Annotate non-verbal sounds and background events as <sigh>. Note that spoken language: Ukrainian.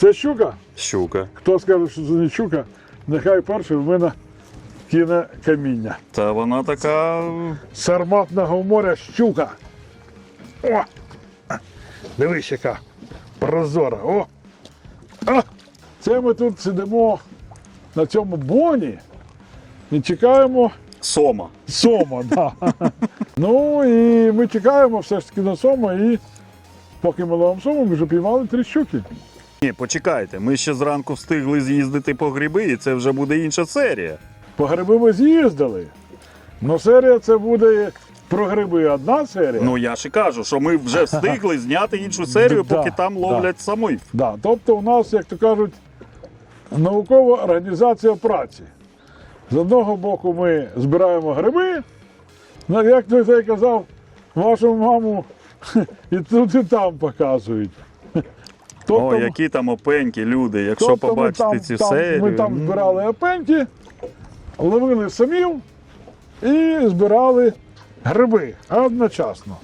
Це щука. Щука. Хто скаже, що це не щука, нехай перший в мене кине каміння. Та вона така. З Арматного моря щука. О! Дивись, яка прозора. О! А! Це ми тут сидимо на цьому боні і чекаємо Сома. сома. <laughs> Да. ну і ми чекаємо все ж таки на сома і поки ми ловимо сому, ми вже піймали три щуки. Ні, почекайте, ми ще зранку встигли з'їздити по гриби, і це вже буде інша серія. По гриби ми з'їздили. Ну серія це буде про гриби одна серія. Ну я ж і кажу, що ми вже встигли <laughs> зняти іншу серію, поки там ловлять самих. Да, тобто у нас, як то кажуть, наукова організація праці. З одного боку ми збираємо гриби, ну, як той той казав, вашу маму <laughs> і тут, і там показують. Тобто, О, які там опеньки, люди, якщо тобто ми побачите там, цю там, серію. Ми там збирали опеньки, ловили самів і збирали гриби одночасно.